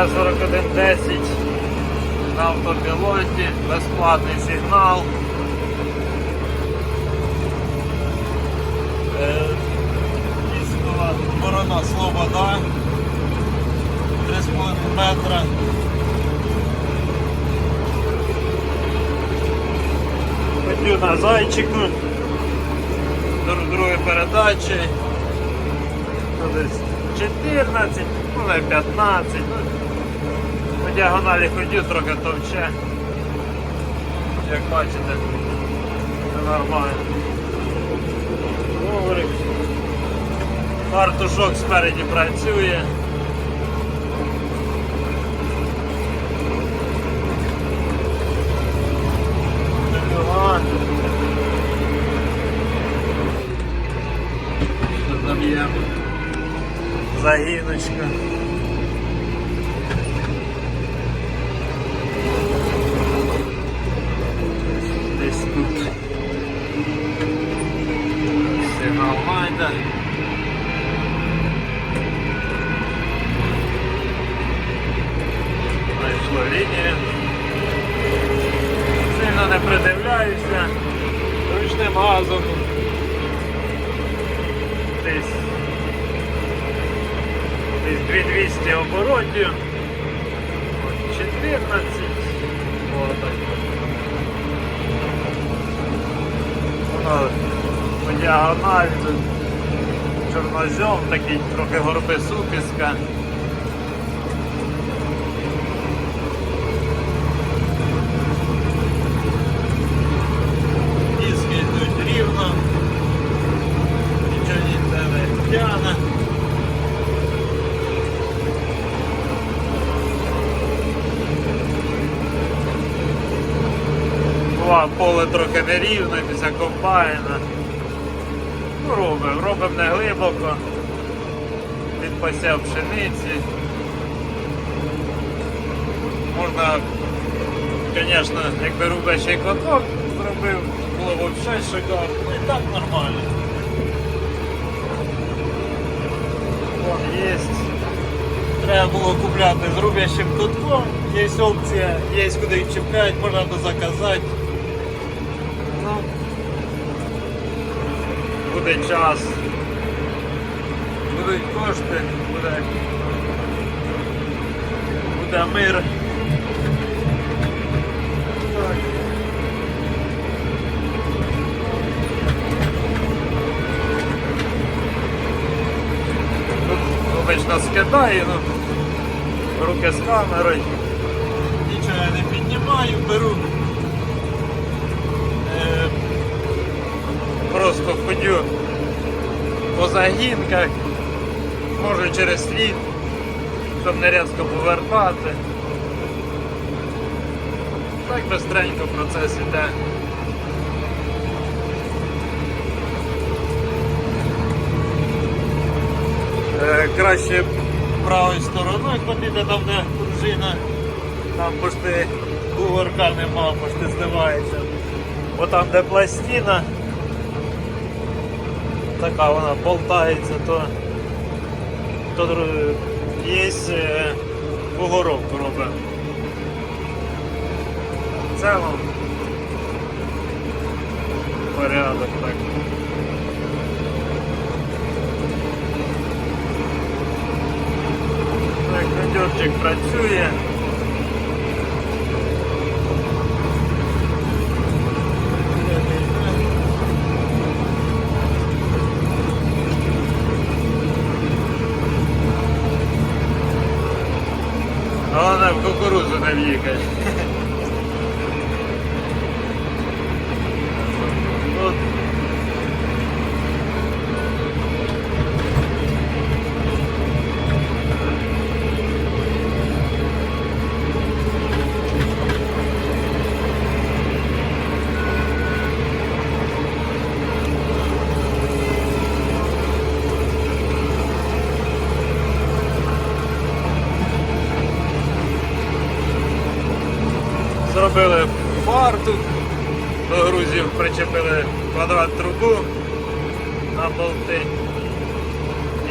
Т-4110 на автопілоті, безплатний сигнал. Е, Військова оборона Слобода. 3,5 метра. Ходю на зайчику. Друг- Другої передачі. Ну, Десь 14, ну не 15. Діагоналі ходю, трохи товче. Як бачите, це нормально. Коврик. Фартушок спереді працює. Ага. Десь 2200 оборотів. 14. Отак. Воно по діагоналі тут чорнозьом, такий трохи горби супіска. Диски йдуть рівно, нічого ніде не тяне. Поле трохи нерівне після комбайна. Ну, робимо, робимо не глибоко. Під посів пшениці. Можна, звісно, якби рубячий каток зробив, було б взагалі шикарно. Ну і так нормально. Вон є. Треба було купляти з рубящим кутком. Є опція, є куди їх чіпляти, можна заказати. Буде час, будуть кошти, буде, буде мир. Обично скидаю, ну, руки з камерою. Нічого я не піднімаю, беру. Е, просто ходю по загінках, можу через слід, щоб не повертати. Так бистренько процес іде. Е, краще правою стороною ходити, там де пружина, там пошти бугорка нема, пошти зливається. Бо там де пластина, така вона болтається, то, то є е, бугорок робить. В цілому порядок так. Так, радіотчик працює. В кукурузу не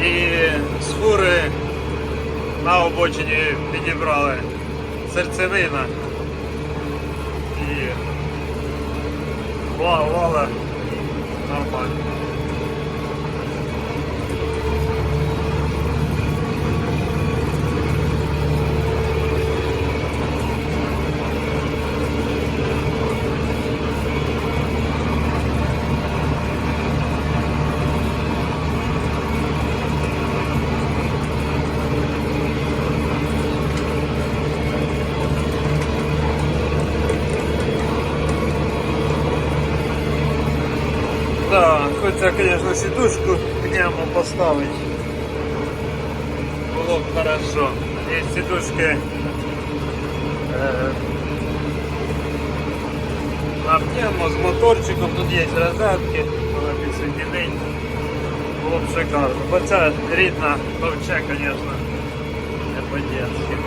І з фури на обочині підібрали. Серцевина. І вала, нормально. сидушку прямо поставить. Было бы хорошо. Есть сидушки э, на пневмо с моторчиком, тут есть розетки, вона підсоединить. Було б шикарно. Бо ця рідна товче, звісно, не по-дєцьки.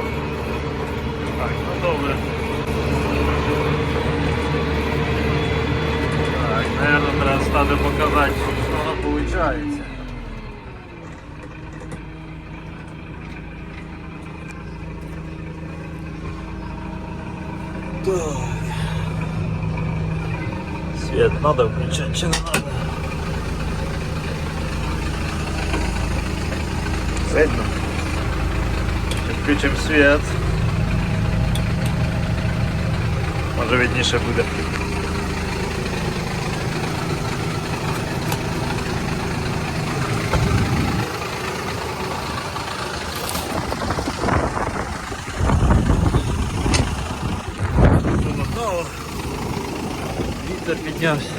Так, ну добре. Так, наверное, треба стати показати, що воно Виходить. Так. Свет надо включать, чи не надо? Видно. Включим свет. Може видніше буде. Вітер піднявся.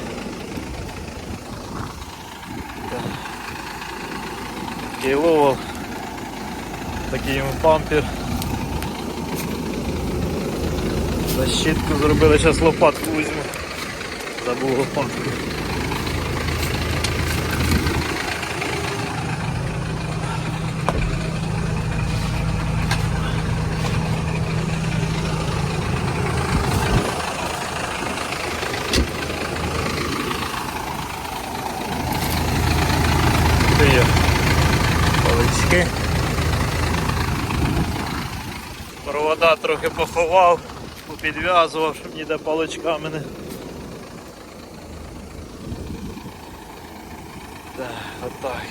Так. Такий йому пампер. Защитку зробили, зараз лопатку візьму. Забув лопатку. Це є палички. Провода трохи поховав, попідв'язував, щоб ніде паличками не. Так, отак.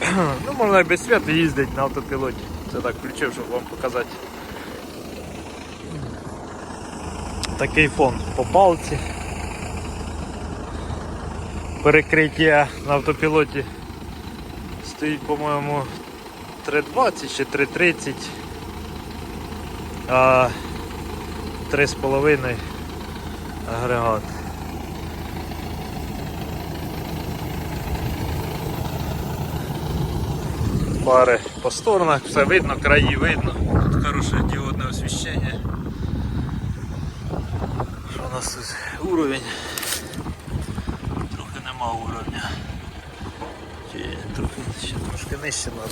Ну, можна і без світу їздити на автопілоті. Це так включив, щоб вам показати. Такий фон по палці. Перекриття на автопілоті стоїть, по-моєму, 3.20 чи 3.30, а 3,5 агрегат. Пари по сторонах, все видно, краї видно. Тут хороше діодне освіщення. Що у нас тут уровень? Трохи нема уровня. Чи трохи, ще трошки нижче треба.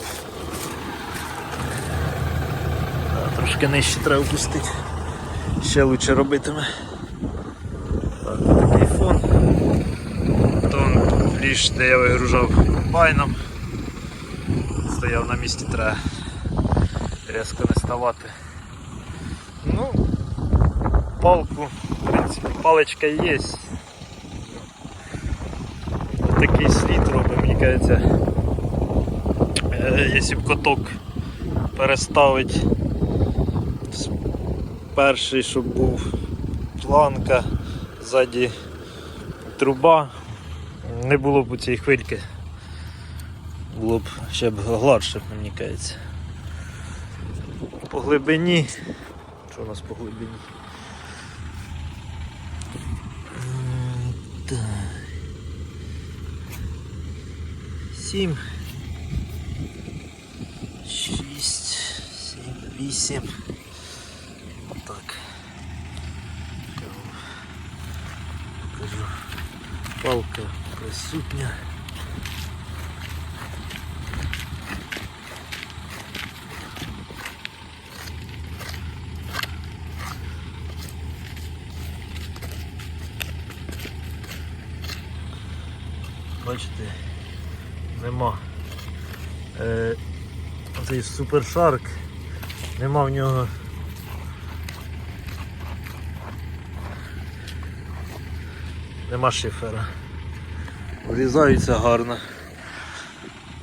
Трошки нижче треба опустити. Ще лучше робитиме. Так, такий фон. Потім ліж, де я вигружав комбайном. Стояв на місці, треба різко не ставати. Ну, палку, в принципі, паличка є. Такий слід робить, мені кажеться. Е, Якщо б коток переставить перший, щоб був планка, ззаді труба, не було б у цієї хвильки. Було б ще б гладше, мені кажеться. По глибині. Що у нас по глибині? Так. Сім. Шість, сім, вісім. Так. Покажу. Палка присутня. Бачите, нема. Е, Цей супершарк. Нема в нього. Нема шифера. Врізаються гарно.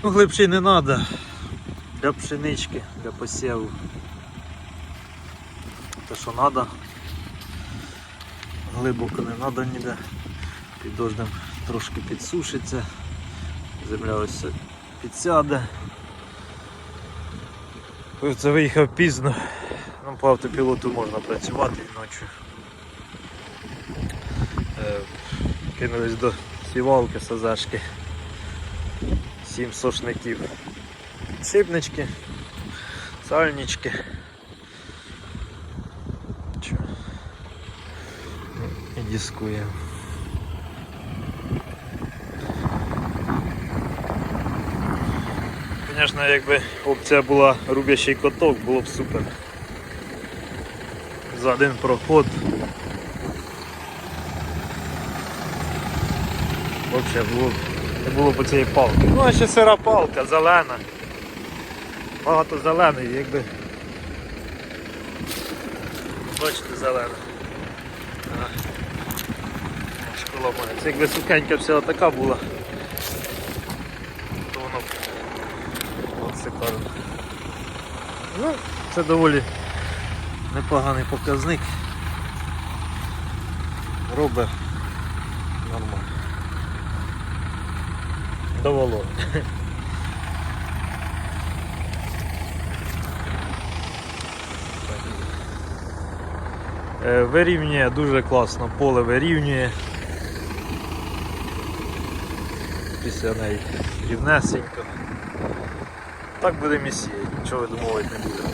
Ну, глибше не треба. Для пшенички, для посіву. Те, що треба. Глибоко не треба ніде. Під дождем трошки підсушиться. Земля ось підсяде. Це виїхав пізно. Ну, по автопілоту можна працювати і ночі. Кинулись до сівалки сазашки. Сім сошників. Шипнички, сальнички. І дискує. Звісно, якби опція була рубящий коток, було б супер. За один проход. Взагалі було не було б цієї палки. Ну а ще сира палка, зелена. Багато зеленої, якби. Бачите, зелена. Школа моя. Це якби сухенька вся така була. То воно От шикарно. Ну, це доволі непоганий показник. Робить нормально. Доволо. Е, Вирівнює дуже класно, поле вирівнює. Після неї рівнесенько. Так будемо і сіяти, нічого видумувати не будемо.